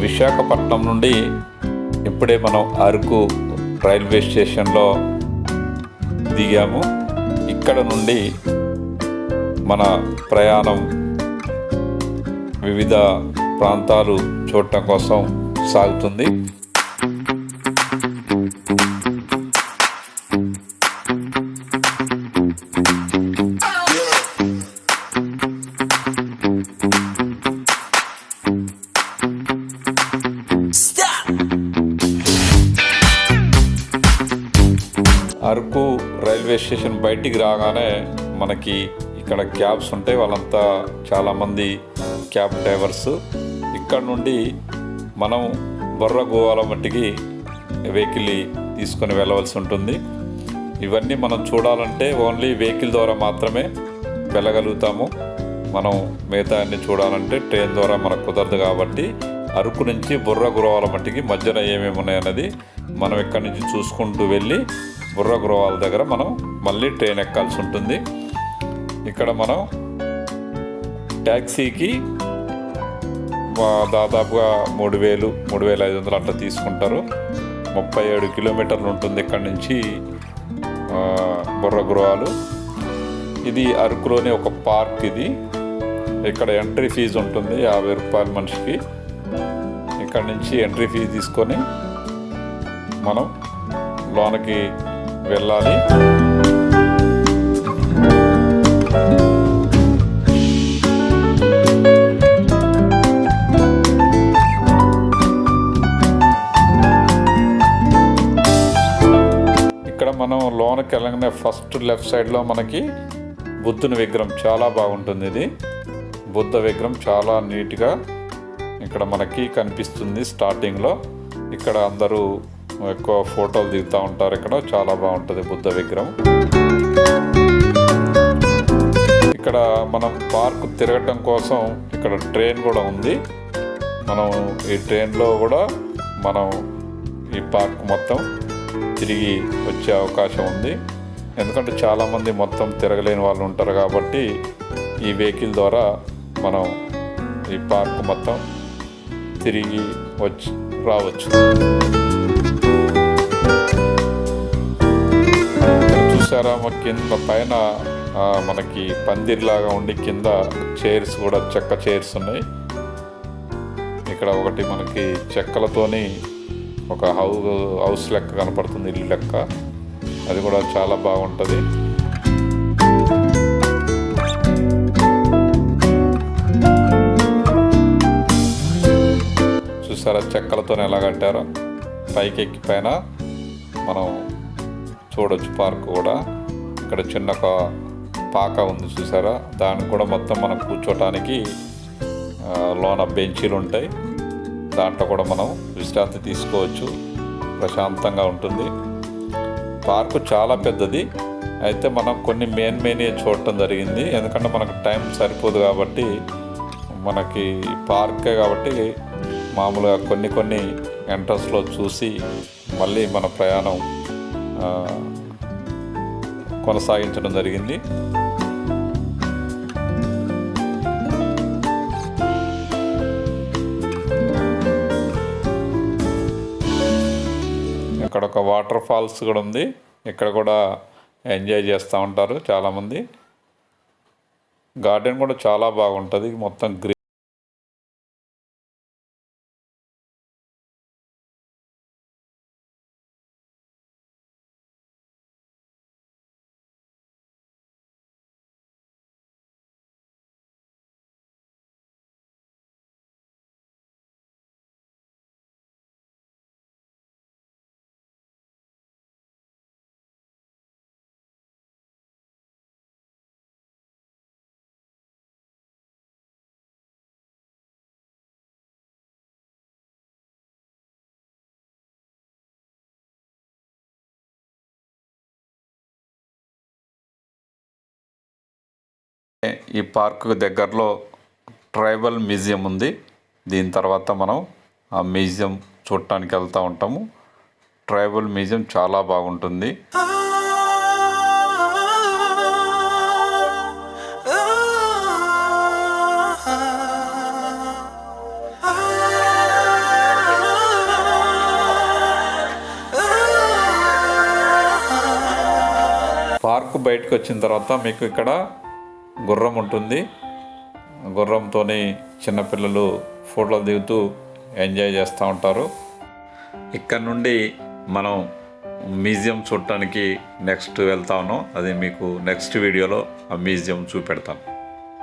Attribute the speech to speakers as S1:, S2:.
S1: విశాఖపట్నం నుండి ఇప్పుడే మనం అరకు రైల్వే స్టేషన్లో దిగాము. ఇక్కడ నుండి మన ప్రయాణం వివిధ ప్రాంతాలు చూడటం కోసం సాగుతుంది. అరకు రైల్వే స్టేషన్ బయటికి రాగానే మనకి ఇక్కడ క్యాబ్స్ ఉంటాయి వాళ్ళంతా చాలామంది క్యాబ్ డ్రైవర్స్. ఇక్కడ నుండి మనం బొర్ర గోవాల మట్టికి వెహికల్ తీసుకొని వెళ్ళవలసి ఉంటుంది. ఇవన్నీ మనం చూడాలంటే ఓన్లీ వెహికల్ ద్వారా మాత్రమే వెళ్ళగలుగుతాము. మనం మిగతా అన్ని చూడాలంటే ట్రైన్ ద్వారా మనకు కుదరదు కాబట్టి అరకు నుంచి బుర్ర గురవాల మట్టికి మధ్యన ఏమేమి ఉన్నాయన్నది మనం ఇక్కడి నుంచి చూసుకుంటూ వెళ్ళి బుర్ర గురవాల దగ్గర మనం మళ్ళీ ట్రైన్ ఎక్కాల్సి ఉంటుంది. ఇక్కడ మనం ట్యాక్సీకి దాదాపుగా మూడు వేలు మూడు వేల ఐదు వందలు అట్లా తీసుకుంటారు. ముప్పై ఏడు కిలోమీటర్లు ఉంటుంది ఇక్కడ నుంచి బుర్ర గృహాలు. ఇది అరకులోని ఒక పార్క్ ఇది. ఇక్కడ ఎంట్రీ ఫీజు ఉంటుంది యాభై రూపాయల మనిషికి. ఇక్కడ నుంచి ఎంట్రీ ఫీజు తీసుకొని మనం లోనకి వెళ్ళాలి. ఇక్కడ మనం లోనకి వెళ్ళగానే ఫస్ట్ లెఫ్ట్ సైడ్లో మనకి బుద్ధుని విగ్రహం చాలా బాగుంటుంది ఇది. బుద్ధ విగ్రహం చాలా నీట్గా ఇక్కడ మనకి కనిపిస్తుంది స్టార్టింగ్లో ఇక్కడ అందరూ ఎక్కువ ఫోటోలు దిగుతూ ఉంటారు ఇక్కడ. చాలా బాగుంటుంది బుద్ధ విగ్రహం. ఇక్కడ మనం పార్క్ తిరగటం కోసం ఇక్కడ ట్రైన్ కూడా ఉంది. మనం ఈ ట్రైన్లో కూడా మనం ఈ పార్క్ మొత్తం తిరిగి వచ్చే అవకాశం ఉంది. ఎందుకంటే చాలామంది మొత్తం తిరగలేని వాళ్ళు ఉంటారు కాబట్టి ఈ వెహికల్ ద్వారా మనం ఈ పార్క్ మొత్తం తిరిగి వచ్చి రావచ్చు. చూసారా మా కింద పైన ఆ, మనకి పందిరిలాగా ఉండి కింద చైర్స్ కూడా చెక్క చైర్స్ ఉన్నాయి. ఇక్కడ ఒకటి మనకి చెక్కలతోని ఒక హౌ హౌస్ లెక్క కనపడుతుంది ఇల్లు లెక్క. అది కూడా చాలా బాగుంటుంది. చూసారా చెక్కలతో ఎలా కట్టారో? పైకి ఎక్కి పైన మనం చూడొచ్చు పార్క్ కూడా. ఇక్కడ చిన్న ఒక పాక ఉంది చూసారా? దానికి కూడా మొత్తం మనం కూర్చోటానికి లోన బెంచీలు ఉంటాయి. దాంట్లో కూడా మనం విశ్రాంతి తీసుకోవచ్చు. ప్రశాంతంగా ఉంటుంది. పార్కు చాలా పెద్దది. అయితే మనం కొన్ని మెయిన్ మెయిన్ చూడటం జరిగింది. ఎందుకంటే మనకు టైం సరిపోదు కాబట్టి మనకి పార్కే కాబట్టి మామూలుగా కొన్ని కొన్ని ఎంట్రన్స్లో చూసి మళ్ళీ మన ప్రయాణం కొనసాగించడం జరిగింది. ఇక్కడ ఒక వాటర్ ఫాల్స్ కూడా ఉంది. ఇక్కడ కూడా ఎంజాయ్ చేస్తూ ఉంటారు చాలామంది. గార్డెన్ కూడా చాలా బాగుంటుంది. మొత్తం గ్రీన్ ఈ పార్కు దగ్గరలో ట్రైబల్ మ్యూజియం ఉంది. దీని తర్వాత మనం ఆ మ్యూజియం చూడటానికి వెళ్తూ ఉంటాము. ట్రైబల్ మ్యూజియం చాలా బాగుంటుంది. పార్క్ బయటకు వచ్చిన తర్వాత మీకు ఇక్కడ గుర్రం ఉంటుంది. గుర్రంతో చిన్నపిల్లలు ఫోటోలు దిగుతూ ఎంజాయ్ చేస్తూ ఉంటారు. ఇక్కడ నుండి మనం మ్యూజియం చూడటానికి నెక్స్ట్ వెళ్తా ఉన్నాం. అది మీకు నెక్స్ట్ వీడియోలో ఆ మ్యూజియం చూపెడతాను.